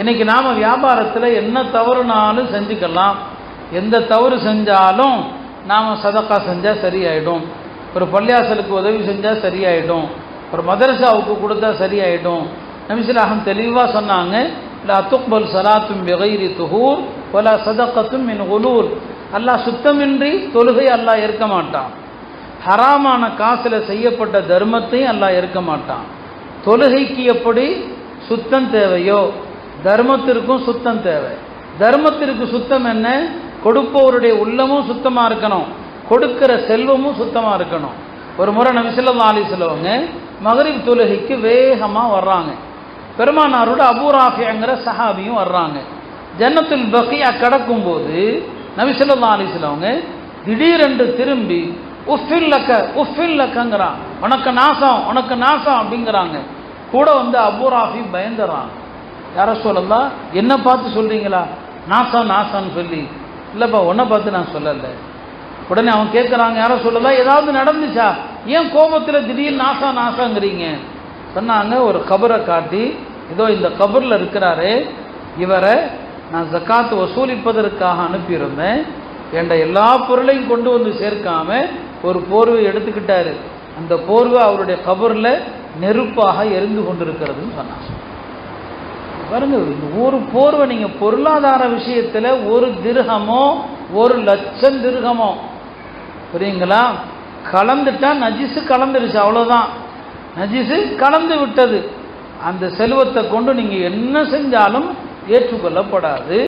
இன்னைக்கு நாம் வியாபாரத்தில் என்ன தவறுனாலும் செஞ்சுக்கலாம். எந்த தவறு செஞ்சாலும் நாம் சதக்கா செஞ்சால் சரியாயிடும். ஒரு பள்ளியாசலுக்கு உதவி செஞ்சால் சரியாயிடும். ஒரு மதரசாவுக்கு கொடுத்தா சரியாயிடும். நபிசுலாகம் தெளிவாக சொன்னாங்க இல்லை அத்துக்பல் சலாத்தும் பெகைரி துகூர் ஒலா சதக்கத்தும் மின் உலூர் அல்லாஹ் சுத்தமின்றி தொழுகை அல்லாஹ் இருக்க மாட்டான். ஹராமான காசில் செய்யப்பட்ட தர்மத்தையும் அல்லாஹ் இருக்க மாட்டான். தொழுகைக்கு எப்படி சுத்தம் தேவையோ தர்மத்திற்கும் சுத்தம் தேவை. தர்மத்திற்கு சுத்தம் என்ன? கொடுப்பவருடைய உள்ளமும் சுத்தமாக இருக்கணும். கொடுக்கிற செல்வமும் சுத்தமாக இருக்கணும். ஒரு முறை நம்ம சில்லா அலி சொல்லுவாங்க மகரிப் தொழுகைக்கு வேகமாக வர்றாங்க. பெருமானாரோட அபூராஃபியாங்கிற சஹாபியும் வர்றாங்க. ஜன்னத்துல் பக்கியா கடக்கும்போது நபிசல்லா சொல்லுவாங்க திடீரென்று திரும்பி உஃபில்லக்க உஃபில்லக்கங்கிறான் உனக்கு நாசம் உனக்கு நாசம் அப்படிங்கிறாங்க. கூட வந்து அபூராஃபி பயந்துடுறாங்க யார சொல்லலாம் என்ன பார்த்து சொல்றீங்களா? நாசம் நாசம்னு சொல்லி. இல்லைப்பா உன்னை பார்த்து நான் சொல்லலை. உடனே அவன் கேட்குறாங்க யாரோ சொல்லலாம் ஏதாவது நடந்துச்சா? ஏன் கோபத்தில் திடீர்னு நாசம் நாசங்கிறீங்க? சொன்னாங்க ஒரு கபரை காட்டி இதோ இந்த கபரில் இருக்கிறாரு இவரை நான் ஜக்காத்து வசூலிப்பதற்காக அனுப்பியிருந்தேன். என்ற எல்லா பொருளையும் கொண்டு வந்து சேர்க்காம ஒரு போர்வை எடுத்துக்கிட்டாரு. அந்த போர்வை அவருடைய கபரில் நெருப்பாக எரிந்து கொண்டிருக்கிறதுன்னு சொன்னாங்க. பாருங்க ஒரு போர்வை நீங்கள் பொருளாதார விஷயத்தில் ஒரு திருகமோ ஒரு லட்சம் திருகமோ. புரியுங்களா? கலந்துட்டா நஜிசு கலந்துருச்சு அவ்வளோதான் நஜிசு கலந்து விட்டது. அந்த செல்வத்தை கொண்டு நீங்கள் என்ன செஞ்சாலும் ஏற்றுக்கொள்ளப்படாது.